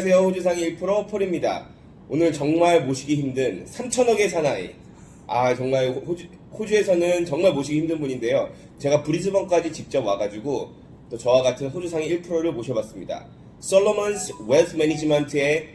안녕하세요. 호주상의 1% 폴입니다. 오늘 정말 모시기 힘든 3천억의 사나이. 아, 정말 호주, 호주에서는 정말 모시기 힘든 분인데요. 제가 브리즈번까지 직접 와가지고 또 저와 같은 호주상의 1%를 모셔봤습니다. 솔로몬스 웨스 매니지먼트의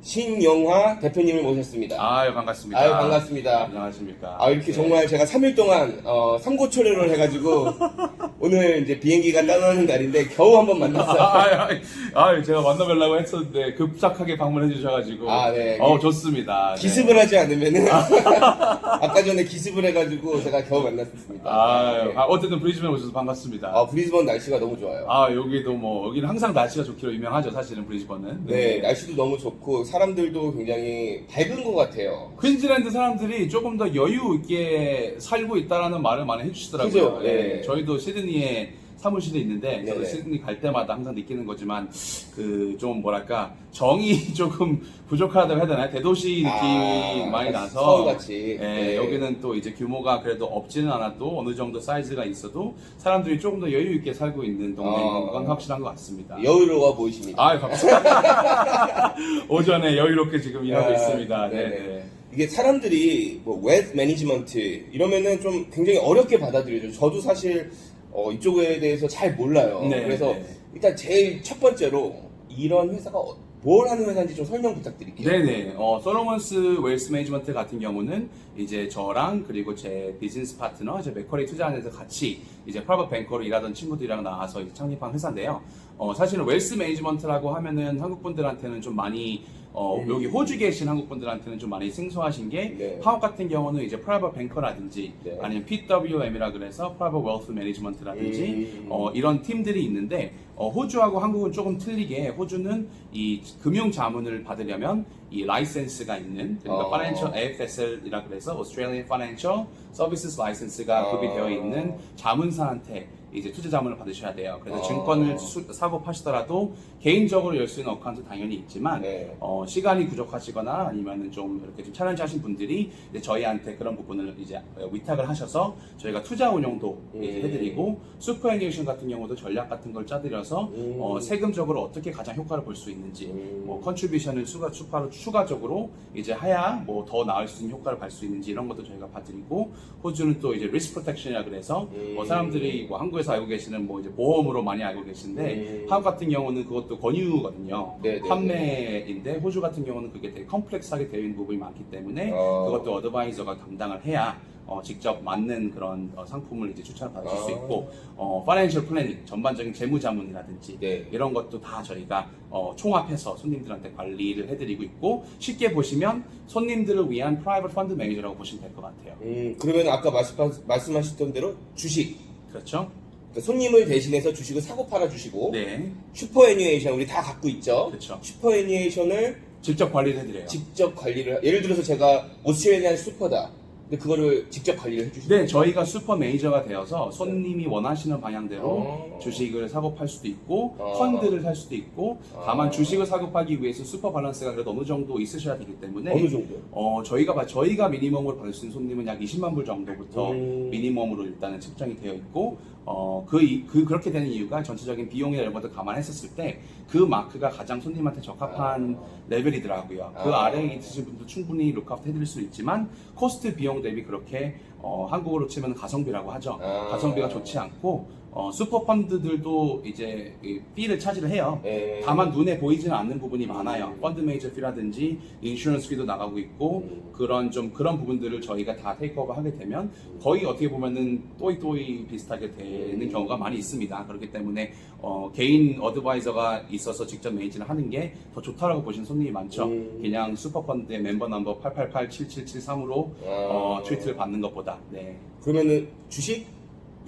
신영화 대표님을 모셨습니다. 아유 반갑습니다. 아유, 반갑습니다. 안녕하십니까. 아, 이렇게 네. 정말 제가 3일 동안 어, 삼고초려를 해가지고 오늘 이제 비행기가 떠나는 날인데 겨우 한번 만났어요. 아유, 아유, 아유, 제가 만나뵈려고 했었는데 급작하게 방문해 주셔가지고 아, 네. 어 좋습니다. 네. 기습을 하지 않으면은 아까 전에 기습을 해가지고 제가 겨우 만났습니다. 아유, 네. 아, 어쨌든 브리즈번에 오셔서 반갑습니다. 아, 브리즈번 날씨가 너무 좋아요. 아 여기도 뭐 여기는 항상 날씨가 좋기로 유명하죠 사실은 브리즈번은. 네, 날씨도 너무 좋고 사람들도 굉장히 밝은 것 같아요. 퀸즐랜드 사람들이 조금 더 여유 있게 살고 있다라는 말을 많이 해주시더라고요. 그죠? 네. 저희도 시드니에 사무실에 있는데 저도 네네. 시드니 갈 때마다 항상 느끼는 거지만 그 좀 뭐랄까 정이 조금 부족하다고 해야 되나요? 대도시 느낌이 아, 많이 나서 서울같이. 예, 네. 여기는 또 이제 규모가 그래도 없지는 않아도 어느 정도 사이즈가 있어도 사람들이 조금 더 여유 있게 살고 있는 동네인 어. 건 확실한 것 같습니다. 여유로워 보이십니다. 아, 감사합니다. 오전에 여유롭게 지금 일하고 아, 있습니다. 네 네. 네, 네. 이게 사람들이 뭐 웨스 매니지먼트 이러면은 좀 굉장히 어렵게 받아들여죠. 저도 사실 어, 이쪽에 대해서 잘 몰라요. 네, 그래서 네. 일단 제일 첫 번째로 이런 회사가 어- 뭘 하는 회사인지 좀 설명 부탁드릴게요. 네네. 어, 솔로몬스 웨일스 매니지먼트 같은 경우는 이제 저랑 그리고 제 비즈니스 파트너, 제 맥커리 투자하면서 같이 이제 프라이빗 뱅커로 일하던 친구들이랑 나와서 이제 창립한 회사인데요. 어, 사실은 웨일스 매니지먼트라고 하면은 한국 분들한테는 좀 많이 어, 음. 여기 호주 계신 한국 분들한테는 좀 많이 생소하신 게 네. 한국 같은 경우는 이제 프라이빗 뱅커라든지 네. 아니면 PWM이라 그래서 프라이빗 웨alth 매니지먼트라든지 음. 어, 이런 팀들이 있는데 어, 호주하고 한국은 조금 틀리게 호주는 이 금융 자문을 받으려면 이 라이센스가 있는 그러니까 어. Financial AFSL이라 그래서 Australian Financial Services License가 어. 구비되어 있는 자문사한테 이제 투자 자문을 받으셔야 돼요. 그래서 어. 증권을 수- 사고 파시더라도 개인적으로 열 수 있는 어카운트 당연히 있지만 네. 어, 시간이 부족하시거나 아니면은 좀 이렇게 좀 챌린지 하신 분들이 이제 저희한테 그런 부분을 이제 위탁을 하셔서 저희가 투자 운영도 이제 음. 해드리고 슈퍼애니메이션 같은 경우도 전략 같은 걸 짜드려서 음. 어, 세금적으로 어떻게 가장 효과를 볼 수 있는지 음. 뭐 컨트리뷰션을 추가 추가로 추가적으로 이제 해야 뭐 더 나을 수 있는 효과를 볼 수 있는지 이런 것도 저희가 봐드리고 호주는 또 이제 리스크 프로텍션이라 그래서 음. 뭐 사람들이 뭐 한국 에서 알고 계시는 뭐 이제 보험으로 많이 알고 계신데 음. 한국 같은 경우는 그것도 권유거든요. 네, 네, 판매인데 호주 같은 경우는 그게 되게 컴플렉스하게 되어 있는 부분이 많기 때문에 어. 그것도 어드바이저가 담당을 해야 어, 직접 맞는 그런 어, 상품을 이제 추천을 받으실 수 아. 있고 어, 파이낸셜 플래닝 전반적인 재무 자문이라든지 네. 이런 것도 다 저희가 어, 총합해서 손님들한테 관리를 해드리고 있고 쉽게 보시면 손님들을 위한 프라이빗 펀드 매니저라고 보시면 될 것 같아요. 음, 그러면 아까 말씀, 말씀하셨던 대로 주식. 그렇죠? 그러니까 손님을 대신해서 주식을 사고 팔아 주시고 네, 슈퍼 애니메이션 우리 다 갖고 있죠. 그렇죠. 슈퍼 애니메이션을 직접 관리를 해드려요. 직접 관리를 예를 들어서 제가 오스트레일리안 슈퍼다. 근데 그거를 직접 관리를 해주시는 네, 저희가 슈퍼 매니저가 되어서 손님이 원하시는 방향대로 어. 주식을 사고 팔 수도 있고 어. 펀드를 살 수도 있고 어. 다만 주식을 사고 팔기 위해서 슈퍼 밸런스가 그래도 어느 정도 있으셔야 되기 때문에 어느 정도? 어, 저희가 봐- 저희가 미니멈으로 받을 수 있는 손님은 약 20만 불 정도부터 음. 미니멈으로 일단은 책정이 되어 있고 어, 그, 이- 그 그렇게 되는 이유가 전체적인 비용이나 이런 것들 감안했었을 때 그 마크가 가장 손님한테 적합한 레벨이더라고요. 그 아. 아래에 있으신 분도 충분히 룩아웃 해드릴 수 있지만 코스트 비용 대비 그렇게 어, 한국어로 치면 가성비라고 하죠. 아. 가성비가 좋지 않고 어, 슈퍼 펀드들도 이제 이 피를 차지를 해요. 예. 다만 눈에 보이지는 않는 부분이 많아요. 펀드 메이저 피라든지 인슈런스 피도 나가고 있고 음. 그런 좀 그런 부분들을 저희가 다 테이크오버 하게 되면 거의 어떻게 보면은 또이또이 비슷하게 되는 음. 경우가 많이 있습니다. 그렇기 때문에 어, 개인 어드바이저가 있어서 직접 매니지를 하는 게 더 좋다라고 보시는 손님이 많죠. 음. 그냥 슈퍼펀드의 멤버 넘버 888-7773으로 아. 어, 트위트를 받는 것보다 네. 그러면은 주식,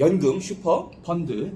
연금, 슈퍼, 펀드,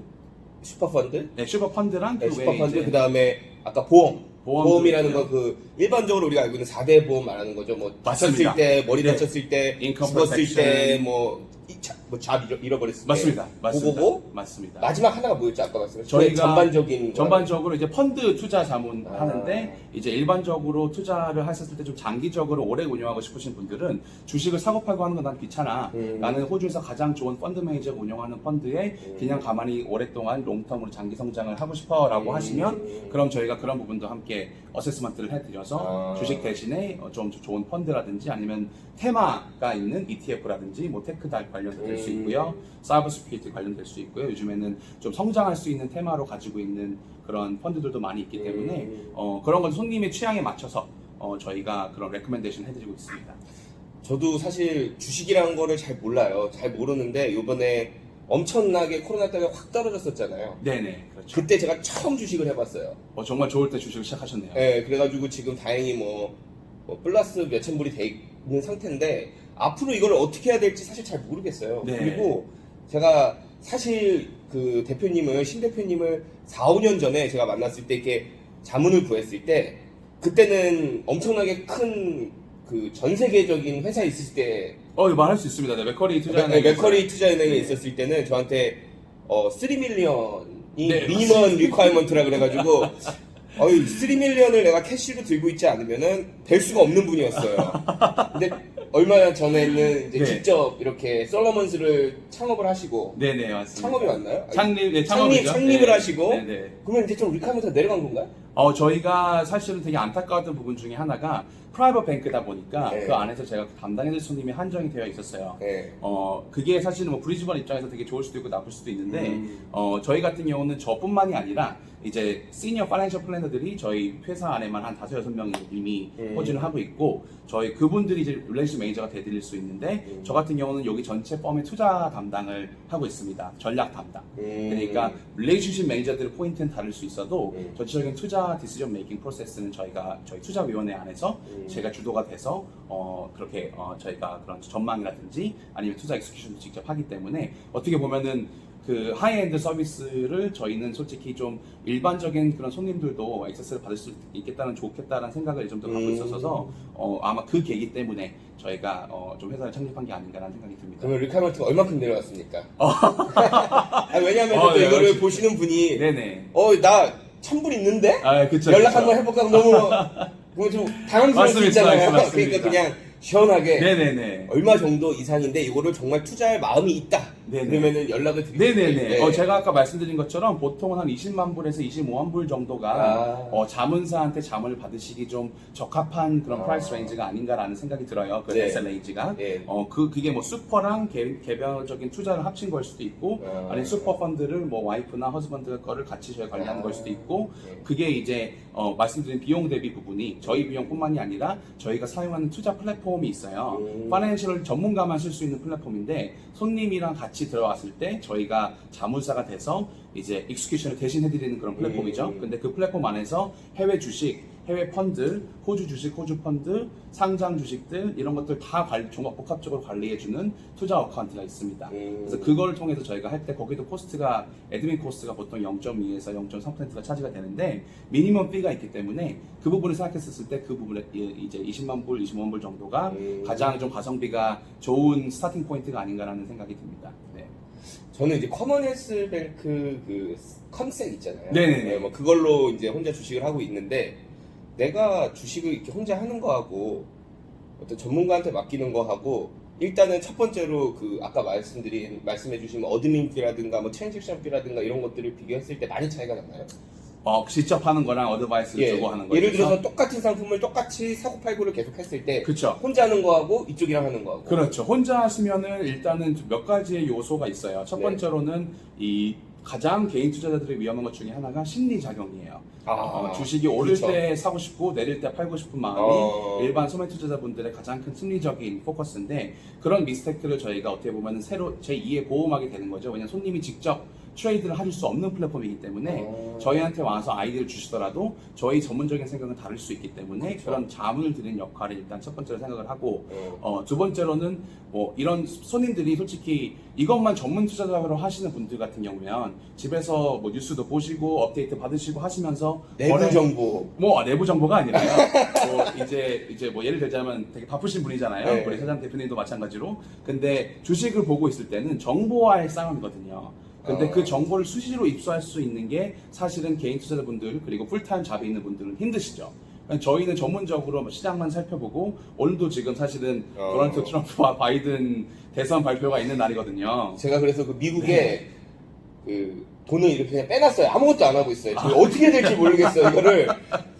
슈퍼 펀드, 네, 슈퍼 펀드랑 네, 그 슈퍼 외에 펀드 이제 그 다음에 아까 보험. 보험도 보험이라는 있고요. 거그 일반적으로 우리가 알고 있는 4대 보험 말하는 거죠. 뭐 맞습니다. 다쳤을 때, 머리 네. 다쳤을 때, 인컴 죽었을 때. 뭐, 이- 자- 뭐 잡, 잃어, 잃어버렸을 맞습니다. 때. 맞습니다. 그거고 맞습니다. 마지막 하나가 뭐였죠? 아까 말씀하신 저희가 전반적인 거. 전반적으로 이제 펀드 투자 자문 아. 하는데 이제 일반적으로 투자를 하셨을 때 좀 장기적으로 오래 운영하고 싶으신 분들은 주식을 사고 팔고 하는 건 난 귀찮아. 음. 나는 호주에서 가장 좋은 펀드 매니저가 운영하는 펀드에 음. 그냥 가만히 오랫동안 롱텀으로 장기 성장을 하고 싶어라고 음. 하시면 그럼 저희가 그런 부분도 함께 어세스먼트를 해드려서 아. 주식 대신에 어, 좀 좋은 펀드라든지 아니면 테마가 있는 ETF라든지 뭐 테크 달 관련도 될수 음. 있고요. 사이버 스피리트 관련될 수 있고요. 요즘에는 좀 성장할 수 있는 테마로 가지고 있는 그런 펀드들도 많이 있기 때문에 음. 어, 그런 건 손님의 취향에 맞춰서 어, 저희가 그런 레코멘데이션 해드리고 있습니다. 저도 사실 주식이라는 거를 잘 몰라요. 잘 모르는데 요번에 엄청나게 코로나 때문에 확 떨어졌었잖아요. 네네 그렇죠. 그때 제가 처음 주식을 해봤어요. 어, 정말 좋을 때 주식을 시작하셨네요. 네, 그래가지고 지금 다행히 뭐, 뭐 플러스 몇천 불이 돼 있는 상태인데 앞으로 이걸 어떻게 해야 될지 사실 잘 모르겠어요. 네. 그리고 제가 사실 그 대표님을 신 대표님을 4, 5년 전에 제가 만났을 때 이렇게 자문을 구했을 때 그때는 엄청나게 큰 그 전 세계적인 회사 에 있을 때 어, 이거 말할 수 있습니다. 네, 맥커리 투자 맥- 맥커리 투자은행에 네. 있었을 때는 저한테 어 3밀리언이 네, 미니멈 리ኳ이먼트라 그래가지고 어이 3밀리언을 내가 캐시로 들고 있지 않으면은 될 수가 없는 분이었어요. 근데 얼마 전에는 이제 네. 직접 이렇게 솔로몬스를 창업을 하시고 네네 맞습니다. 창업이 맞나요? 창립 네, 창립 창업이죠. 창립을 네. 하시고 네네. 그러면 이제 좀 리ኳ이먼트가 내려간 건가요? 어, 저희가 사실은 되게 안타까웠던 부분 중에 하나가 프라이버 뱅크다 보니까 네. 그 안에서 제가 담당해줄 손님이 한정이 되어 있었어요. 네. 어, 그게 사실은 뭐 브리즈번 입장에서 되게 좋을 수도 있고 나쁠 수도 있는데, 음. 어, 저희 같은 경우는 저뿐만이 아니라 이제 시니어 파이낸셜 플래너들이 저희 회사 안에만 한 다섯 여섯 명이 이미 음. 포진을 하고 있고, 저희 그분들이 이제 릴레이션 매니저가 되드릴 수 있는데, 음. 저 같은 경우는 여기 전체 펌의 투자 담당을 하고 있습니다. 전략 담당. 음. 그러니까 릴레이션십 매니저들의 포인트는 다를 수 있어도 음. 전체적인 투자 디시전 메이킹 프로세스는 저희가 저희 투자위원회 안에서 음. 제가 주도가 돼서 어 그렇게 어 저희가 그런 전망이라든지 아니면 투자 엑스큐션도 직접 하기 때문에 어떻게 보면은 그 하이엔드 서비스를 저희는 솔직히 좀 일반적인 그런 손님들도 액세스를 받을 수 있겠다는 좋겠다는 생각을 좀 더 갖고 음. 있었어서 어 아마 그 계기 때문에 저희가 어 좀 회사를 창립한 게 아닌가라는 생각이 듭니다. 그러면 리카먼트가 얼마큼 내려갔습니까? 아니, 왜냐하면 어, 또 네, 이거를 역시. 보시는 분이 네네. 어나 천불 있는데 아 그쵸. 연락 그쵸. 한번 해볼까 너무 너무 좀 당황스러울 수 맞습니다, 있잖아요. 맞습니다. 그러니까 그냥 시원하게 네네네. 얼마 정도 이상인데 이거를 정말 투자할 마음이 있다. 네네. 그러면은 연락을 수 네네네. 있는데 어, 제가 아까 말씀드린 것처럼 보통은 한 20만 불에서 25만 불 정도가 아. 어, 자문사한테 자문을 받으시기 좀 적합한 그런 아. 프라이스 레인지가 아닌가라는 생각이 들어요. 그 네. SLAG가. 예. 어, 그, 그게 뭐 슈퍼랑 개, 개별적인 투자를 합친 걸 수도 있고, 아. 아니 슈퍼 펀드를 뭐 와이프나 허즈번드 거를 같이 저희 관리하는 아. 걸 수도 있고, 네. 그게 이제 어, 말씀드린 비용 대비 부분이 저희 비용뿐만이 아니라 저희가 사용하는 투자 플랫폼이 있어요. 음. 파이낸셜 전문가만 쓸 수 있는 플랫폼인데 손님이랑 같이 들어갔을 때 저희가 자문사가 돼서 이제 익스큐션을 대신 해드리는 그런 플랫폼이죠. 음. 근데 그 플랫폼 안에서 해외 주식, 해외 펀드, 호주 주식, 호주 펀드, 상장 주식들 이런 것들 다 관리, 종합 복합적으로 관리해주는 투자 어카운트가 있습니다. 음. 그래서 그걸 통해서 저희가 할 때 거기도 코스트가 에드민 코스트가 보통 0.2에서 0.3%가 차지가 되는데 미니멈 피가 있기 때문에 그 부분을 생각했었을 때 그 부분에 이- 이제 20만 불, 25만 불 정도가 음. 가장 좀 가성비가 좋은 스타팅 포인트가 아닌가라는 생각이 듭니다. 네. 저는 이제 커먼 헬스 뱅크 그 컨셉 있잖아요. 네네네. 뭐 그걸로 이제 혼자 주식을 하고 있는데 내가 주식을 이렇게 혼자 하는 거하고 어떤 전문가한테 맡기는 거하고 일단은 첫 번째로 그 아까 말씀드린 말씀해 주신 어드민 피라든가 뭐 트랜잭션 피라든가 이런 것들을 비교했을 때 많이 차이가 나나요? 어, 직접 하는 거랑 어드바이스를 주고 하는 거죠. 예를 들어서 똑같은 상품을 똑같이 사고 팔고를 계속 했을 때 그렇죠. 혼자 하는 거하고 이쪽이랑 하는 거하고 그렇죠. 혼자 하시면은 일단은 몇 가지의 요소가 있어요. 첫 네. 번째로는 이 가장 개인 투자자들의 위험한 것 중에 하나가 심리 작용이에요. 아, 어, 주식이 오를 그렇죠. 때 사고 싶고 내릴 때 팔고 싶은 마음이 어. 일반 소매 투자자분들의 가장 큰 심리적인 포커스인데 그런 미스테이크를 저희가 어떻게 보면 새로 제 2의 보험하게 되는 거죠. 왜냐하면 손님이 직접 트레이드를 하실 수 없는 플랫폼이기 때문에 어. 저희한테 와서 아이디어를 주시더라도 저희 전문적인 생각은 다를 수 있기 때문에 그렇죠. 그런 자문을 드리는 역할을 일단 첫 번째로 생각을 하고 어. 어, 두 번째로는 뭐 이런 손님들이 솔직히 이것만 전문 투자자로 하시는 분들 같은 경우면 집에서 뭐 뉴스도 보시고 업데이트 받으시고 하시면서 내부 거래- 정보 뭐 아, 내부 정보가 아니라요. 뭐 이제 이제 뭐 예를 들자면 되게 바쁘신 분이잖아요. 네. 우리 사장 대표님도 마찬가지로. 근데 주식을 보고 있을 때는 정보와의 싸움이거든요. 근데 어. 그 정보를 수시로 입수할 수 있는 게 사실은 개인 투자자분들 그리고 풀타임 잡에 있는 분들은 힘드시죠. 그러니까 저희는 전문적으로 뭐 시장만 살펴보고 오늘도 지금 사실은 어. 도널드 트럼프와 바이든 대선 발표가 있는 날이거든요. 제가 그래서 그 미국에 네. 그 돈을 이렇게 그냥 빼놨어요. 아무것도 안 하고 있어요. 지금 어떻게 될지 모르겠어요. 이거를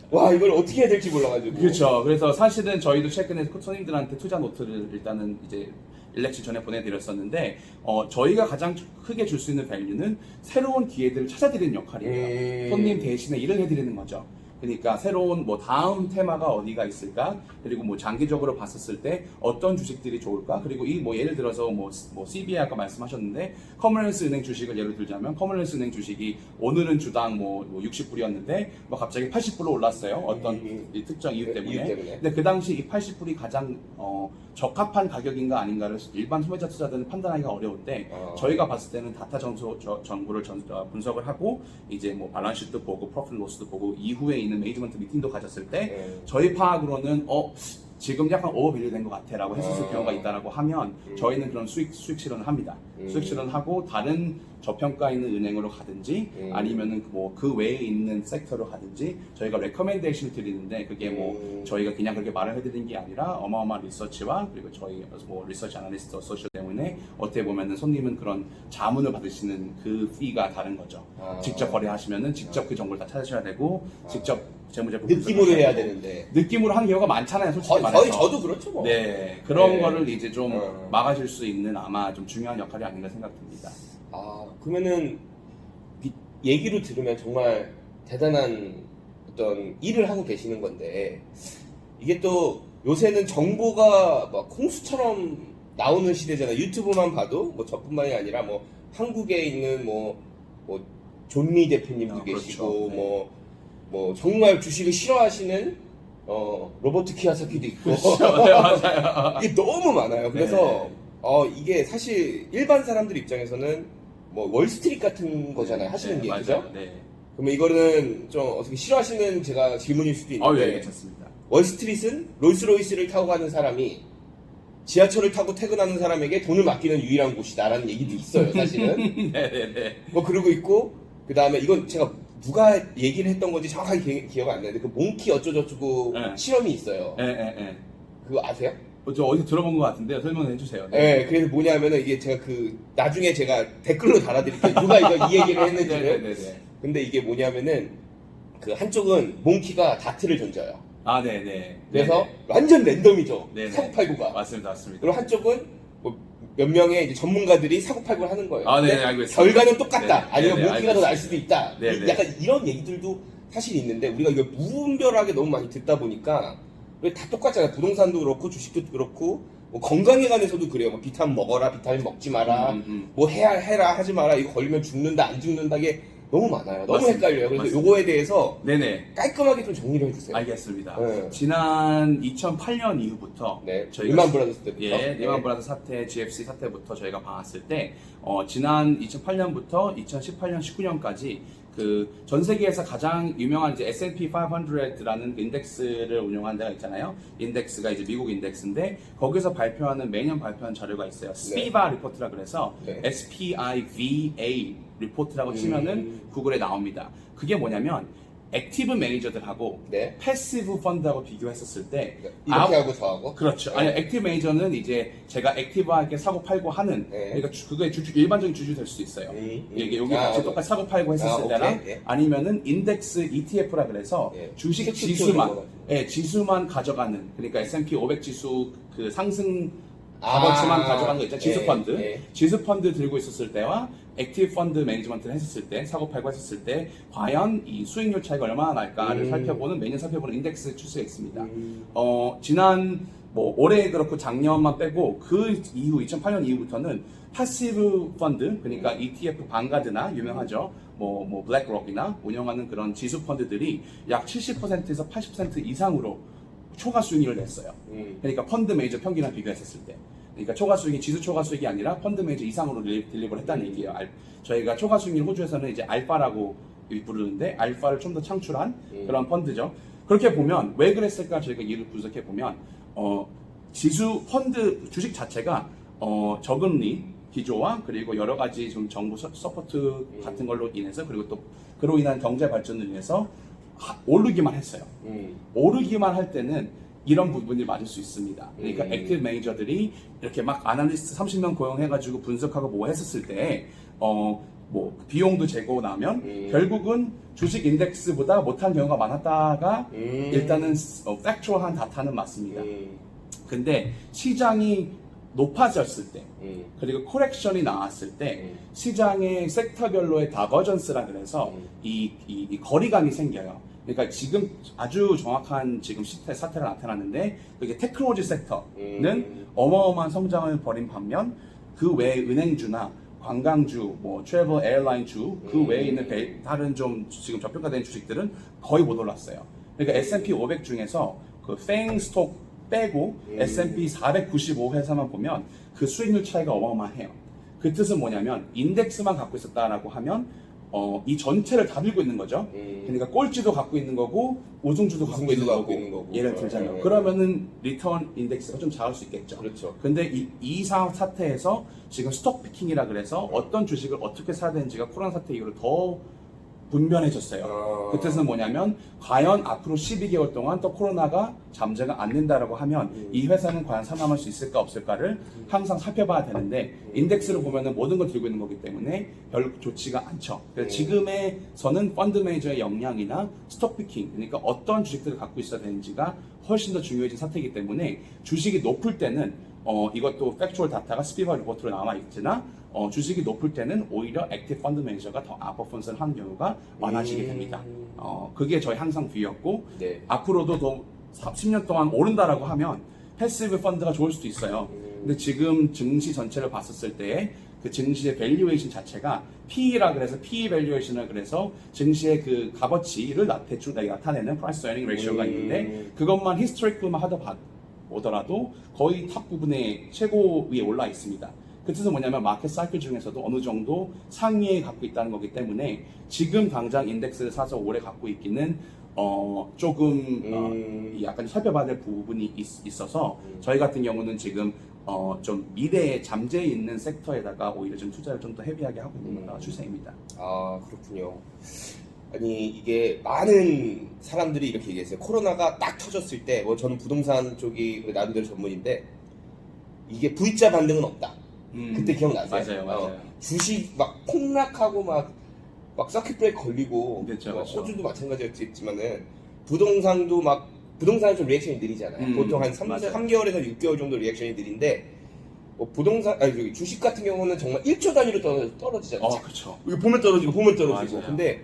와 이걸 어떻게 해야 될지 몰라가지고. 그렇죠. 그래서 사실은 저희도 최근에 손님들한테 투자 노트를 일단은 이제 일렉션 전에 보내드렸었는데 어, 저희가 가장 크게 줄 수 있는 밸류는 새로운 기회들을 찾아드리는 역할이에요. 음. 손님 대신에 일을 해드리는 거죠. 그러니까 새로운 뭐 다음 테마가 어디가 있을까 그리고 뭐 장기적으로 봤었을 때 어떤 주식들이 좋을까 그리고 이 뭐 예를 들어서 뭐, 뭐 CBI 아까 말씀하셨는데 커머넌스 은행 주식을 예를 들자면 커머넌스 은행 주식이 오늘은 주당 뭐, 60불이었는데 뭐 갑자기 80불로 올랐어요 어떤 음. 이 특정 이유 네, 때문에. 이유 때문에. 근데 그 당시 이 80불이 가장 어, 적합한 가격인가 아닌가를 일반 소비자 투자들은 판단하기가 어려운데 어. 저희가 봤을 때는 다타 정보, 저- 정보를 전- 어, 분석을 하고 이제 뭐 발란시도 보고 프로필 로스도 보고 이후에 있는 매니지먼트 미팅도 가졌을 때 네. 저희 파악으로는 어 지금 약간 오버밸류 된것 같아라고 했었을 아. 경우가 있다라고 하면 음. 저희는 그런 수익 수익 실현을 합니다. 음. 수익 실현하고 다른 저평가 있는 은행으로 가든지 음. 아니면은 뭐 그 외에 있는 섹터로 가든지 저희가 레커멘데이션을 드리는데 그게 뭐 음. 저희가 그냥 그렇게 말을 해드리는 게 아니라 어마어마한 리서치와 그리고 저희 뭐 리서치 아나리스트 어소시오 때문에 어떻게 보면은 손님은 그런 자문을 받으시는 그 피가 다른 거죠. 아. 직접 거래하시면은 직접 그 정보를 다 찾으셔야 되고 아. 직접 재무제표 느낌으로 해야. 되는데. 느낌으로 하는 경우가 많잖아요, 솔직히 거의, 말해서. 거의 저도 그렇죠 뭐. 네, 그런 네. 거를 이제 좀 어. 막아줄 수 있는 아마 좀 중요한 역할이 아닌가 생각됩니다. 아 그러면은 이- 얘기로 들으면 정말 대단한 어떤 일을 하고 계시는 건데 이게 또 요새는 정보가 막 홍수처럼 나오는 시대잖아요. 유튜브만 봐도 뭐 저뿐만이 아니라 뭐 한국에 있는 뭐, 뭐 존미 대표님도 아, 계시고 그렇죠. 네. 뭐, 뭐 정말 주식을 싫어하시는 어, 로버트 키아사키도 있고 네, 맞아요. 이게 너무 많아요. 그래서 네. 어 이게 사실 일반 사람들 입장에서는 뭐 월스트리트 같은 거잖아요. 하시는 게 맞아요. 그죠? 네. 그러면 이거는 좀 어떻게 싫어하시는 제가 질문일 수도 어, 있는데 예, 괜찮습니다. 월스트리트는 롤스로이스를 타고 가는 사람이 지하철을 타고 퇴근하는 사람에게 돈을 맡기는 유일한 곳이다라는 얘기도 있어요. 사실은 네, 네, 네. 뭐 그러고 있고 그 다음에 이건 제가 누가 얘기를 했던 건지 정확하게 기, 기억 안 나는데 그 몽키 어쩌저쩌고 네. 실험이 있어요. 예, 예, 예. 그거 아세요? 어, 저 어디 들어본 것 같은데요. 설명해 주세요. 네, 그래서 뭐냐면은 이게 제가 그 나중에 제가 댓글로 달아드릴게요. 누가 이거 이 얘기를 네, 네, 했는지를. 네, 네. 근데 이게 뭐냐면은 그 한쪽은 몽키가 다트를 던져요. 아, 네, 네. 그래서 네, 완전 랜덤이죠. 네, 네. 사고팔고가. 맞습니다, 맞습니다. 그리고 한쪽은 뭐 몇 명의 이제 전문가들이 사고팔고를 하는 거예요. 아, 네, 근데 네, 알고 있습니다. 결과는 똑같다. 네, 아니면 네, 네, 몽키가 알고 더날 있습니다. 수도 있다. 네, 이- 네. 약간 이런 얘기들도 사실 있는데 우리가 이걸 무분별하게 너무 많이 듣다 보니까 왜 다 똑같잖아요. 부동산도 그렇고 주식도 그렇고 뭐 건강에 관해서도 그래요. 뭐 비타민 먹어라, 비타민 먹지 마라. 음, 음. 뭐 해야 해라 하지 마라 이거 걸리면 죽는다 안 죽는다 게 너무 많아요 너무 맞습니다. 헷갈려요 그래서 맞습니다. 요거에 대해서 네네. 깔끔하게 좀 정리를 해주세요 알겠습니다. 네. 지난 2008년 이후부터 네 저희가 리만 브라더스 때부터 예, 네. 리만 브라더 사태, GFC 사태부터 저희가 봐왔을 때, 어, 지난 2008년부터 2018년, 19년까지 그 전 세계에서 가장 유명한 이제 S&P 500라는 인덱스를 운영하는 데가 있잖아요. 인덱스가 이제 미국 인덱스인데 거기서 발표하는 매년 발표하는 자료가 있어요. 스피바 리포트라 그래서 네. SPIVA 리포트라고 음. 치면은 구글에 나옵니다. 그게 뭐냐면 액티브 매니저들하고 네 패시브 펀드하고 비교했었을 때 이렇게 아홉- 하고 저하고 그렇죠. 네. 아니 액티브 매니저는 이제 제가 액티브하게 사고 팔고 하는 네. 그러니까 주, 그게 주주, 일반적인 주주 될 수도 있어요. 음, 음. 이게 여기 아, 같이 어. 똑같이 사고 팔고 했었을 아, 오케이. 때랑 예. 아니면은 인덱스 ETF라 그래서 예. 주식 지수만 거 예, 지수만 가져가는 그러니까 S&P 500 지수 그 상승 아, 값어치만 가져가는 거 있잖아요. 지수 예, 펀드. 예. 지수 펀드 들고 있었을 때와 액티브 펀드 매니지먼트를 했었을 때, 사고 팔고 했었을 때 과연 이 수익률 차이가 얼마나 날까를 음. 살펴보는 매년 살펴보는 인덱스 추세가 있습니다. 음. 어, 지난 뭐 올해 그렇고 작년만 빼고 그 이후 2008년 이후부터는 파시브 펀드 그러니까 ETF 방가드나 유명하죠. 뭐, 뭐, 블랙록이나 운영하는 그런 지수 펀드들이 약 70%에서 80% 이상으로 초과 수익률을 냈어요. 음. 그러니까 펀드 메이저 평균이랑 비교했었을 때. 그러니까 초과 수익이 지수 초과 수익이 아니라 펀드 메이저 이상으로 딜리- 딜리버를 했다는 얘기예요. 알- 저희가 초과 수익률 호주에서는 이제 알파라고 부르는데 알파를 좀 더 창출한 음. 그런 펀드죠. 그렇게 보면 왜 그랬을까 저희가 이유를 분석해 보면 어, 지수 펀드 주식 자체가 어, 저금리 기조와 그리고 여러 가지 좀 정부 서, 서포트 같은 걸로 인해서 그리고 또 그로 인한 경제 발전을 위해서 하- 오르기만 했어요. 음. 오르기만 할 때는 이런 부분이 맞을 수 있습니다. 그러니까 음. 액티브 매니저들이 이렇게 막 아날리스트 30명 고용해가지고 분석하고 뭐 했었을 때, 어, 뭐 비용도 재고 나면 음. 결국은 주식 인덱스보다 못한 경우가 많았다가 음. 일단은 어, 팩추얼한 다타는 맞습니다. 음. 근데 시장이 높아졌을 때 음. 그리고 코렉션이 나왔을 때 음. 시장의 섹터별로의 다버전스라 그래서 음. 이, 이, 이 거리감이 생겨요. 그러니까 지금 아주 정확한 지금 시태, 사태가 나타났는데 그게 테크놀로지 섹터는 음. 어마어마한 성장을 벌인 반면 그 외에 은행주나 관광주, 뭐 트래블 에어라인주 그 음. 외에 있는 배- 다른 좀 지금 저평가된 주식들은 거의 못 올랐어요. 그러니까 S&P 500 중에서 그 팽 스톡 빼고 음. S&P 495 회사만 보면 그 수익률 차이가 어마어마해요. 그 뜻은 뭐냐면 인덱스만 갖고 있었다라고 하면 어, 이 전체를 다 들고 있는 거죠. 음. 그러니까 꼴찌도 갖고 있는 거고 우승주도 갖고, 우승주도 있는, 갖고 거고. 있는 거고. 예를 들자면 네, 네. 그러면은 리턴 인덱스가 좀 작을 수 있겠죠. 그렇죠. 근데 이, 이 사, 사태에서 지금 스톡 피킹이라 그래서 어떤 주식을 어떻게 사야 되는지가 코로나 사태 이후로 더 분변해졌어요. 아. 그 뜻은 뭐냐면 과연 앞으로 12개월 동안 또 코로나가 잠재가 않는다라고 하면 음. 이 회사는 과연 살아남을 수 있을까 없을까를 항상 살펴봐야 되는데 인덱스를 보면은 모든 걸 들고 있는 거기 때문에 별 좋지가 않죠. 그래서 음. 지금에서는 펀드 매니저의 역량이나 스톡 피킹 그러니까 어떤 주식들을 갖고 있어야 되는지가 훨씬 더 중요해진 사태이기 때문에 주식이 높을 때는 어, 이것도 팩추얼 다타가 스피바 리포트로 남아 있으나 어, 주식이 높을 때는 오히려 액티브 펀드 매니저가 더 아퍼펀스를 하는 경우가 많아지게 음. 됩니다. 어, 그게 저희 항상 뷰였고 네. 앞으로도 더 10년 동안 오른다라고 하면 패시브 펀드가 좋을 수도 있어요. 근데 지금 증시 전체를 봤었을 때그 증시의 밸류에이션 자체가 PE라 그래서 PE 밸류에이션을 그래서 증시의 그 값어치를 나, 대충 나타내는 프라이스 어닝 레이쇼가 음. 있는데 그것만 히스토리크만 하다 봐- 보더라도 거의 탑 부분에 최고 위에 올라 있습니다. 그 뜻은 뭐냐면 마켓 사이클 중에서도 어느 정도 상위에 갖고 있다는 거기 때문에 지금 당장 인덱스를 사서 오래 갖고 있기는 어 조금 어, 음. 약간 살펴봐야 될 부분이 있, 어서 음. 저희 같은 경우는 지금 어 좀 미래에 잠재 있는 섹터에다가 오히려 좀 투자를 좀 더 헤비하게 하고 있는 음. 어, 추세입니다. 아 그렇군요. 아니 이게 많은 사람들이 이렇게 얘기했어요. 코로나가 딱 터졌을 때, 뭐 저는 부동산 쪽이 나름대로 전문인데 이게 V자 반등은 없다. 그때 기억나세요? 음. 맞아요, 맞아요. 어, 주식 막 폭락하고 막, 막 서킷 브레이크 걸리고 그렇죠, 뭐 그렇죠. 호주도 마찬가지였지만은 부동산도 막 부동산은 좀 리액션이 느리잖아요. 음, 보통 한 3, 맞아요. 3개월에서 6개월 정도 리액션이 느린데 뭐 부동산 아니 저기 주식 같은 경우는 정말 1초 단위로 떨어, 떨어지잖아요. 어 그렇죠. 이거 보면 떨어지고 보면 떨어지고 맞아요. 근데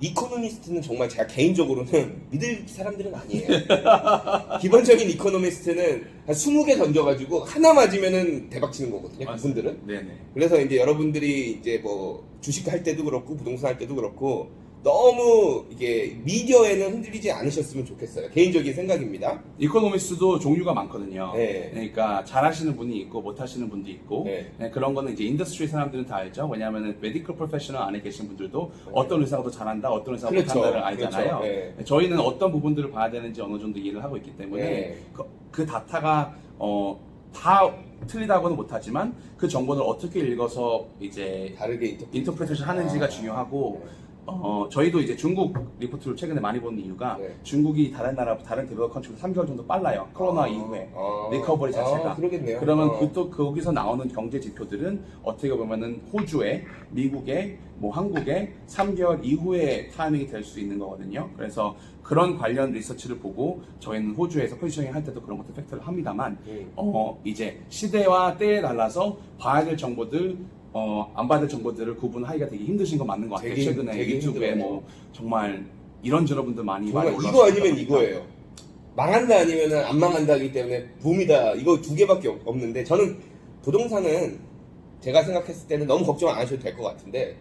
이코노미스트는 정말 제가 개인적으로는 믿을 사람들은 아니에요. 기본적인 이코노미스트는 한 20개 던져가지고 하나 맞으면은 대박 치는 거거든요. 그분들은. 네네. 그래서 이제 여러분들이 이제 뭐 주식 할 때도 그렇고 부동산 할 때도 그렇고 너무 이게 미디어에는 흔들리지 않으셨으면 좋겠어요 개인적인 생각입니다 이코노미스트도 종류가 많거든요. 네. 그러니까 잘하시는 분이 있고 못하시는 분도 있고 네. 네, 그런 거는 이제 인더스트리 사람들은 다 알죠. 왜냐하면 메디컬 프로페셔널 안에 계신 분들도 어떤 의사가 더 잘한다, 어떤 의사가 네. 그렇죠. 못한다를 알잖아요. 그렇죠. 네. 저희는 어떤 부분들을 봐야 되는지 어느 정도 이해를 하고 있기 때문에 네. 그, 그 다타가 어, 다 틀리다고는 못하지만 그 정보를 어떻게 읽어서 이제 다르게 인터 인터프레이션 하는지가 아. 중요하고 어, 저희도 이제 중국 리포트를 최근에 많이 보는 이유가 네. 중국이 다른 나라 다른 데벨롭 컨트리 3개월 정도 빨라요. 코로나 아, 이후에 아, 리커버리 자체가. 아, 그러겠네요 그러면 어. 그또 거기서 나오는 경제 지표들은 어떻게 보면은 호주에 미국에 뭐 한국에 3개월 이후에 타이밍이 될 수 있는 거거든요. 그래서 그런 관련 리서치를 보고 저희는 호주에서 포지셔닝 할 때도 그런 것들 팩터를 합니다만 음. 어 이제 시대와 때에 달라서 봐야 될 정보들 어, 안 받을 정보들을 구분하기가 되게 힘드신 거 맞는 것 같아요. 되게- 최근에 되게 유튜브에 힘들어요. 뭐 정말 이런저런 분들 많이 많이 이거 아니면. 이거예요. 망한다 아니면 안 망한다기 때문에 봄이다. 이거 두 개밖에 없- 없는데 저는 부동산은 제가 생각했을 때는 너무 걱정 안 하셔도 될 것 같은데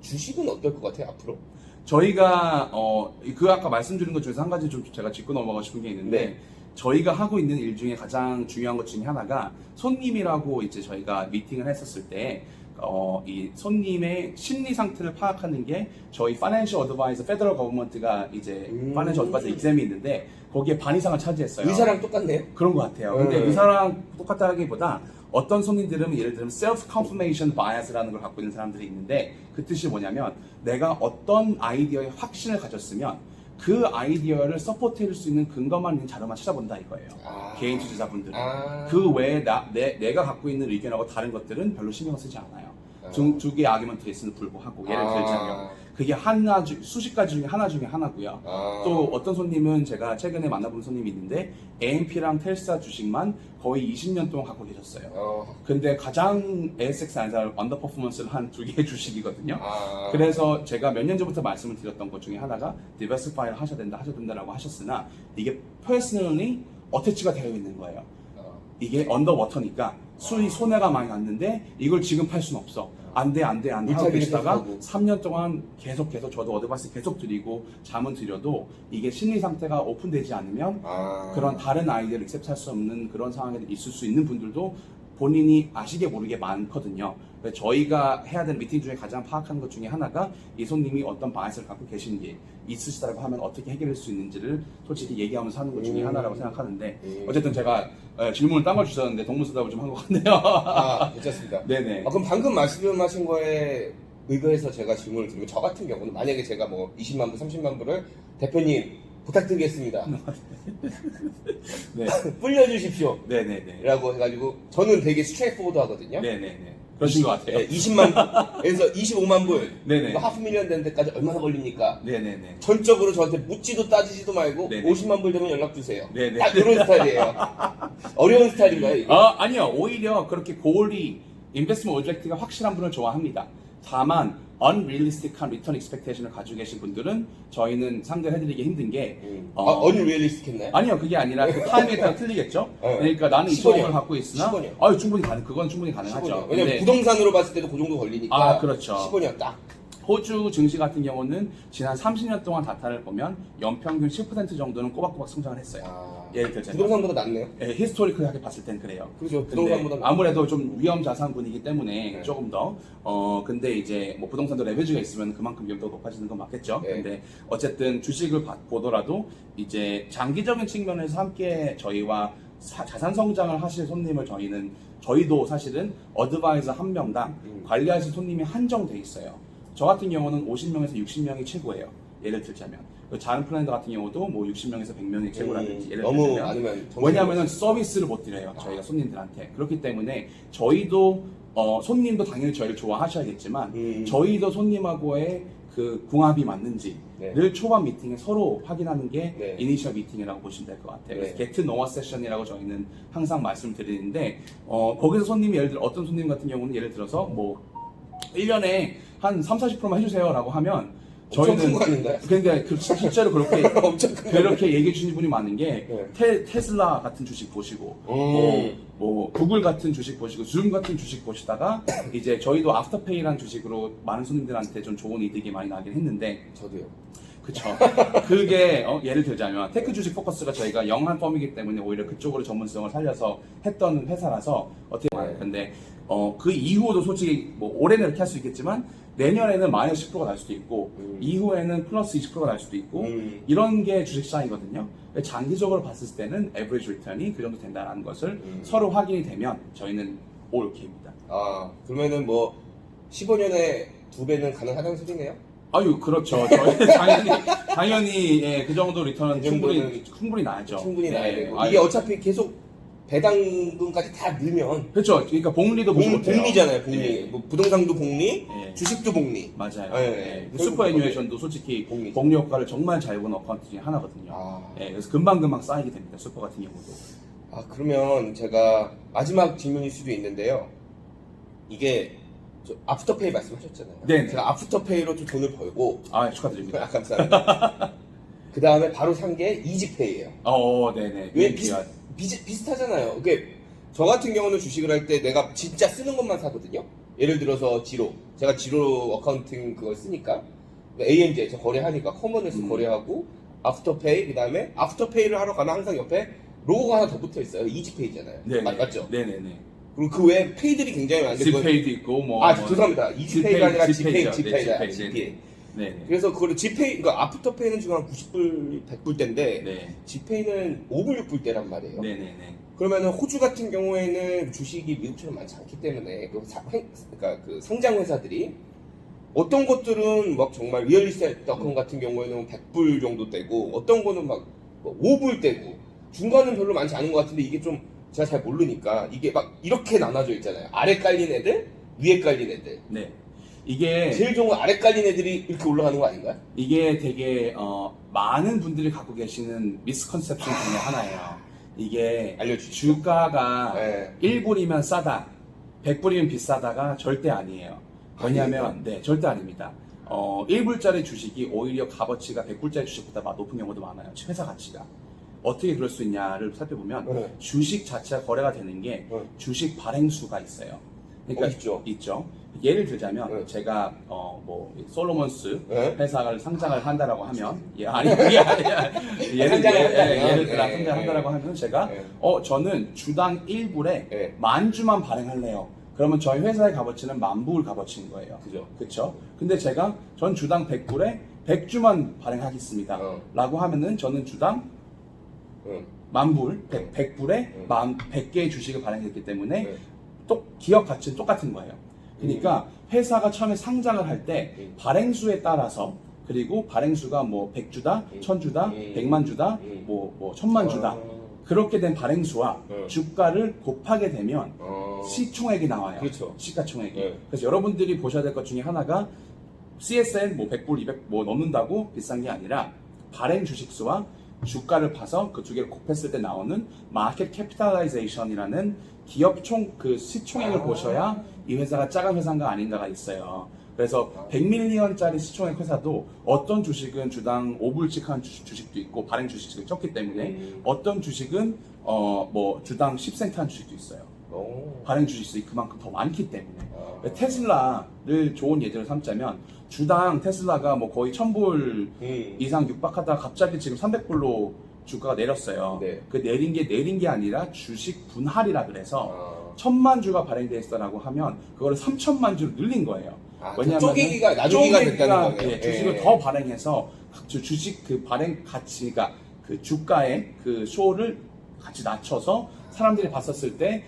주식은 어떨 것 같아요 앞으로? 저희가 어, 그 아까 말씀드린 것 중에서 한 가지 좀 제가 짚고 넘어가고 싶은 게 있는데 네. 저희가 하고 있는 일 중에 가장 중요한 것 중에 하나가 손님이라고 이제 저희가 미팅을 했었을 때 어, 이 손님의 심리 상태를 파악하는 게 저희 파이낸셜 어드바이저 페더럴 거버먼트가 이제 음. 파이낸셜 어드바이저 exam이 있는데 거기에 반 이상을 차지했어요. 의사랑 똑같네요. 그런 것 같아요. 근데 음. 의사랑 똑같다기보다 어떤 손님들은 예를 들면 self confirmation bias라는 걸 갖고 있는 사람들이 있는데 그 뜻이 뭐냐면 내가 어떤 아이디어에 확신을 가졌으면 그 아이디어를 서포트해줄 수 있는 근거만 있는 자료만 찾아본다 이거예요. 아. 개인 투자자분들은 아. 그 외에 나, 내, 내가 갖고 있는 의견하고 다른 것들은 별로 신경 쓰지 않아요. 두, 두 개의 있음에도 불구하고 예를 아. 들자면 그게 하나 중 수십 가지 중에 하나 중에 하나고요. 아. 또 어떤 손님은 제가 최근에 만나본 손님이 있는데 AMP랑 텔사 주식만 거의 20년 동안 갖고 계셨어요. 어, 근데 가장 ASX 안에서 언더 퍼포먼스를 한 두 개의 주식이거든요. 아. 그래서 제가 몇 년 전부터 말씀을 드렸던 것 중에 하나가 디버시파이를 하셔야 된다 하셔야 된다라고 하셨으나 이게 퍼스널리 어태치가 되어 있는 거예요. 어. 이게 언더워터니까 수익 손해가 많이 났는데 이걸 지금 팔 수는 없어. 안 돼, 안 돼, 안 돼 하고 물타기를 계시다가 계속하고. 3년 동안 계속해서 저도 어드바이스 계속 드리고 자문 드려도 이게 심리 상태가 오픈되지 않으면 아. 그런 다른 아이디어를 액셉트할 수 없는 그런 상황에 있을 수 있는 분들도 본인이 아시게 모르게 많거든요. 저희가 해야 되는 미팅 중에 가장 파악하는 것 중에 하나가 이 손님이 어떤 바이스를 갖고 계신지 있으시다고 하면 어떻게 해결할 수 있는지를 솔직히 얘기하면서 하는 것 중에 음. 하나라고 생각하는데 음. 어쨌든 제가 어, 질문을 딴 걸 주셨는데 동문서답을 좀 한 것 같네요. 아, 괜찮습니다. 네네. 아, 그럼 방금 말씀하신 거에 의거해서 제가 질문을 드리면 저 같은 경우는 만약에 제가 뭐 20만 불, 30만 불을 대표님 부탁드리겠습니다. 네. 불려주십시오. 네네네. 라고 해가지고 저는 되게 스트레이트포드 하거든요. 네네네. 그러신 것 같아요. 네, 20만 불에서 25만 불 네네. 이거 하프 밀리언 되는 데까지 얼마나 걸립니까? 네네네. 전적으로 저한테 묻지도 따지지도 말고 네네. 50만 불 되면 연락 주세요. 네네. 딱 이런 스타일이에요. 어려운 스타일인가요? 이게? 아, 아니요. 오히려 그렇게 고올리 인베스트먼트 오브젝트가 확실한 분을 좋아합니다. 다만 unrealistic한 리턴 expectation을 가지고 계신 분들은 저희는 상대해드리기 힘든 게 음. 어, 아, 언리얼리스틱했나요? 아니요 그게 아니라 그 타임에 따라 틀리겠죠. 네. 그러니까 나는 15 2천억을 년. 갖고 있으나 15 년. 아유 충분히 가능 그건 충분히 가능하죠. 15년. 왜냐면 근데 부동산으로 봤을 때도 그 정도 걸리니까. 아, 그렇죠. 15년 딱. 호주 증시 같은 경우는 지난 30년 동안 다타를 보면 연평균 10% 정도는 꼬박꼬박 성장을 했어요. 아, 예를 들자면. 부동산보다 낫네요. 예, 히스토리컬하게 봤을 땐 그래요. 그렇죠. 부동산보다 낫 아무래도 좀 위험 자산군이기 때문에 네. 조금 더, 어, 근데 이제 뭐 부동산도 레버리지가 있으면 그만큼 위험도가 높아지는 건 맞겠죠. 네. 근데 어쨌든 주식을 봐- 보더라도 이제 장기적인 측면에서 함께 저희와 사- 자산 성장을 하실 손님을 저희는 저희도 사실은 어드바이저 한 명당 음. 관리하실 손님이 한정돼 있어요. 저 같은 경우는 50명에서 60명이 최고예요. 예를 들자면. 그 다른 플랜더 같은 경우도 뭐 60명에서 100명이 최고라든지 음, 예를 너무 들자면 많으면 왜냐하면 서비스를 못 드려요 저희가 손님들한테 그렇기 때문에 저희도 어, 손님도 당연히 저희를 좋아하셔야겠지만 음. 저희도 손님하고의 그 궁합이 맞는지를 네. 초반 미팅에 서로 확인하는 게 네. 이니셜 미팅이라고 보시면 될 것 같아요. 그래서 네. 게트 노아 세션이라고 저희는 항상 말씀드리는데 어, 거기서 손님이 예를 들어 어떤 손님 같은 경우는 예를 들어서 뭐 1년에 한 3, 40%만 해주세요라고 하면 엄청 저희는 큰거 아닌가요? 근데 그 실제로 그렇게 엄청 큰 거. 그렇게 얘기해 주시는 분이 많은 게 네. 테, 테슬라 같은 주식 보시고 음. 뭐, 뭐 구글 같은 주식 보시고 줌 같은 주식 보시다가 이제 저희도 아프터페이란 주식으로 많은 손님들한테 좀 좋은 이득이 많이 나긴 했는데 저도요. 그쵸 그게 어, 예를 들자면 테크 주식 포커스가 저희가 영한 펌이기 때문에 오히려 그쪽으로 전문성을 살려서 했던 회사라서 어떻게 네. 근데 어, 그 이후도 솔직히 뭐 올해는 이렇게 할 수 있겠지만 내년에는 마이너스 10%가 날 수도 있고 음. 이후에는 플러스 20%가 날 수도 있고 음. 이런 게 주식시장이거든요. 장기적으로 봤을 때는 에버리지 리턴이 그 정도 된다는 것을 음. 서로 확인이 되면 저희는 올케입니다. 아, 그러면은 뭐 15년에 두 배는 가능하다는 소리네요. 아유 그렇죠. 저희 당연히 당연히 예, 그 정도 리턴은 그 충분히 정도는 충분히 나죠. 충분히 나야 예, 되고. 아유, 이게 어차피 계속 배당금까지 다 늘면 그렇죠. 그러니까 복리도 보시 복, 못해요. 복리잖아요, 복리. 예, 뭐 부동산도 복리, 예. 주식도 복리. 맞아요. 예, 예. 예. 슈퍼 애니메이션도 솔직히 복리죠. 복리 효과를 정말 잘 보는 어카운트 중에 하나거든요. 아. 예, 그래서 금방 금방 쌓이게 됩니다. 슈퍼 같은 경우도. 아, 그러면 제가 마지막 질문일 수도 있는데요. 이게 저 아프터페이 말씀하셨잖아요. 네네. 제가 아프터페이로 좀 돈을 벌고 아 축하드립니다. 아, 감사합니다. 그 다음에 바로 산 게 이지페이예요. 어, 네네. 왜 가- 비슷, 비슷하잖아요. 그게 저 같은 경우는 주식을 할 때 내가 진짜 쓰는 것만 사거든요. 예를 들어서 지로. 제가 지로 어카운팅 그걸 쓰니까. AMJ, 저 거래하니까 커먼에서 음. 거래하고, 아프터페이, 그 다음에 아프터페이를 하러 가면 항상 옆에 로고가 하나 더 붙어 있어요. 이지페이잖아요. 네네. 맞, 맞죠? 네네네. 그리고 그 외에 페이들이 굉장히 많은데. 그건- 지페이도 있고 뭐. 아, 뭐- 죄송합니다. 이지페이가 아니라 지페이, 지페이죠. 지페이다. 네, 지페이. 지페이. 네네. 그래서 그거를 지페이, 그러니까 아프터페이는 지금 한 90불, 100불 대인데, 네. 지페이는 5불, 6불 대란 말이에요. 네네네. 그러면은 호주 같은 경우에는 주식이 미국처럼 많지 않기 때문에 그 사, 행- 그러니까 그 상장 회사들이 어떤 것들은 막 정말 리얼리스트닷컴 같은 경우에는 100불 정도 되고 어떤 거는 막 5불 되고 중간은 별로 많지 않은 것 같은데 이게 좀 제가 잘 모르니까 이게 막 이렇게 나눠져 있잖아요. 아래 깔린 애들 위에 깔린 애들. 네. 이게 제일 좋은 건 아래 깔린 애들이 이렇게 올라가는 거 아닌가요? 이게 되게 어, 많은 분들이 갖고 계시는 미스컨셉션 중에 하나예요. 이게 알려주시죠. 주가가 네. 1불이면 싸다, 100불이면 비싸다가 절대 아니에요. 왜냐하면 네 절대 아닙니다. 어, 1불짜리 주식이 오히려 값어치가 100불짜리 주식보다 마- 높은 경우도 많아요. 회사 가치가. 어떻게 그럴 수 있냐를 살펴보면 네. 주식 자체가 거래가 되는 게 네. 주식 발행수가 있어요. 그러니까 어, 있죠. 있죠. 예를 들자면 네. 제가 어 뭐 솔로몬스 네. 회사를 상장을 한다라고 하면 예, 아니 그게 아니야. 예를 상장을 한다면, 예, 예를 들어 네, 상장을 한다라고 하면 제가 네. 어 저는 주당 1불에 네. 만 주만 발행할래요. 그러면 저희 회사의 값어치는 만 불 값어치인 거예요. 그죠. 그렇죠? 근데 제가 전 주당 100불에 100주만 발행하겠습니다. 어. 라고 하면은 저는 주당 응. 만불, 100, 불에 음. 만 100개의 주식을 발행했기 때문에 네. 또 기업 가치는 똑같은 거예요. 그러니까 회사가 처음에 상장을 할때 음. 발행수에 따라서 그리고 발행수가 뭐 100주다, 음. 1000주다, 음. 100만 주다, 음. 뭐, 뭐 1000만 주다. 어. 그렇게 된 발행수와 음. 주가를 곱하게 되면 어. 시총액이 나와요. 그렇죠. 시가총액이. 네. 그래서 여러분들이 보셔야 될 것 중에 하나가 CSL 뭐 100불, 200 뭐 넘는다고 비싼 게 아니라 발행 주식수와 주가를 파서 그 두 개를 곱했을 때 나오는 마켓 캐피탈라이제이션이라는 기업 총 그 시총액을 아. 보셔야 이 회사가 작은 회사인가 아닌가가 있어요. 그래서 아. 100밀리언짜리 시총액 회사도 어떤 주식은 주당 5불씩 한 주- 주식 도 있고 발행 주식이 적기 때문에 음. 어떤 주식은 어 뭐 주당 10센트 한 주식도 있어요. 오. 발행 주식수이 그만큼 더 많기 때문에 아. 테슬라를 좋은 예제로 삼자면 주당 테슬라가 뭐 거의 1000불 음. 이상 육박하다가 갑자기 지금 300불로 주가가 내렸어요. 네. 그 내린 게 내린 게 아니라 주식 분할이라 그래서 아. 천만 주가 발행돼 있다라고 하면 그거를 3천만 주로 늘린 거예요. 아, 왜냐하면 쪼개기가 나누기가 됐다는 거네요. 예, 주식을 예. 더 발행해서 각 주- 주식 그 발행 가치가 그 주가의 그 쇼를 같이 낮춰서 사람들이 봤었을 때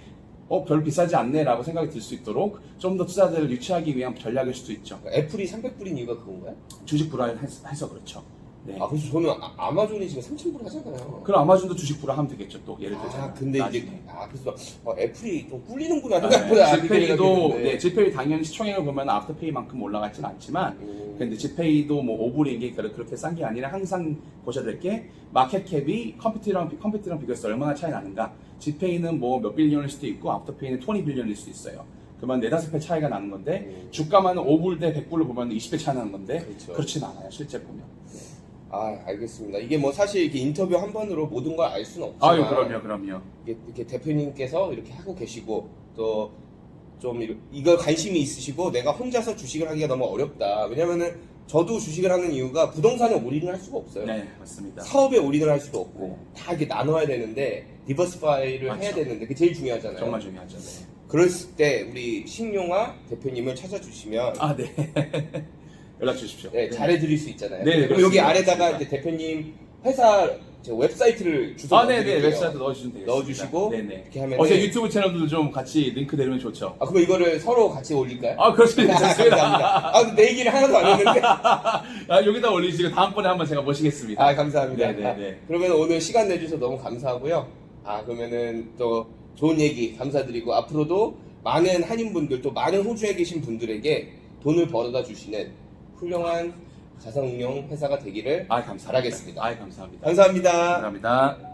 어, 별 비싸지 않네라고 생각이 들 수 있도록 좀 더 투자자를 유치하기 위한 전략일 수도 있죠. 그러니까 애플이 300불인 이유가 그건가요? 주식 불화해서 해서 그렇죠. 네. 아, 그래서 저는 아, 아마존이 지금 3,000불 하잖아요. 그럼 아마존도 주식 불화하면 되겠죠. 또 예를 들자면. 아, 근데 이제. 아, 그래서 어, 애플이 좀 꿀리는구나 네, 생각보다. 지페이도 네, 지페이 당연히 시총액을 보면 아프터페이만큼 올라갔진 않지만 음. 근데 지페이도 뭐 5불인 게 그렇- 그렇게 싼 게 아니라 항상 보셔야 될 게 마켓캡이 컴퓨터랑 컴퓨터랑 비교해서 얼마나 차이 나는가. 지페이는 뭐 몇 빌리언일 수도 있고 아프터페이는 20 빌리언일 수도 있어요. 그러면 네다섯 배 차이가 나는 건데 음. 주가만 5불 대 100불로 보면 20배 차이 나는 건데 그렇죠. 그렇진 않아요. 실제 보면. 아, 알겠습니다. 이게 뭐 사실 이렇게 인터뷰 한 번으로 모든 걸 알 수는 없지만 아유 그럼요 그럼요. 이게 이렇게 대표님께서 이렇게 하고 계시고 또 좀 이거 관심이 있으시고 내가 혼자서 주식을 하기가 너무 어렵다. 왜냐면은 저도 주식을 하는 이유가 부동산에 올인을 할 수가 없어요. 네 맞습니다. 사업에 올인을 할 수도 없고 네. 다 이렇게 나눠야 되는데 디버시파이를 맞죠. 해야 되는데 그게 제일 중요하잖아요. 정말 중요하죠. 네. 그랬을 때 우리 신용화 대표님을 찾아주시면 아 네. 연락 주십시오. 네, 잘해드릴 수 있잖아요. 네, 네, 그럼 여기 그렇습니다. 아래다가. 이제 대표님 회사 제 웹사이트를 주소 아, 네네. 넣어드릴게요. 웹사이트 넣어주시면 되겠습니다. 넣어주시고 네네. 이렇게 하면 어제 유튜브 채널도 좀 같이 링크 내리면 좋죠. 아 그럼 이거를 서로 같이 올릴까요? 아, 그렇습니다. 좋습니다. 감사합니다. 아, 근데 내 얘기를 하나도 안 했는데. 아, 여기다 올리시고 다음번에 한번 제가 모시겠습니다. 아, 감사합니다. 네네네. 그러면 오늘 시간 내주셔서 너무 감사하고요. 아, 그러면은 또 좋은 얘기 감사드리고 앞으로도 많은 한인분들 또 많은 호주에 계신 분들에게 돈을 벌어다 주시는 훌륭한 자산운용 회사가 되기를 아, 감사합니다. 바라겠습니다. 아, 감사합니다. 감사합니다. 감사합니다.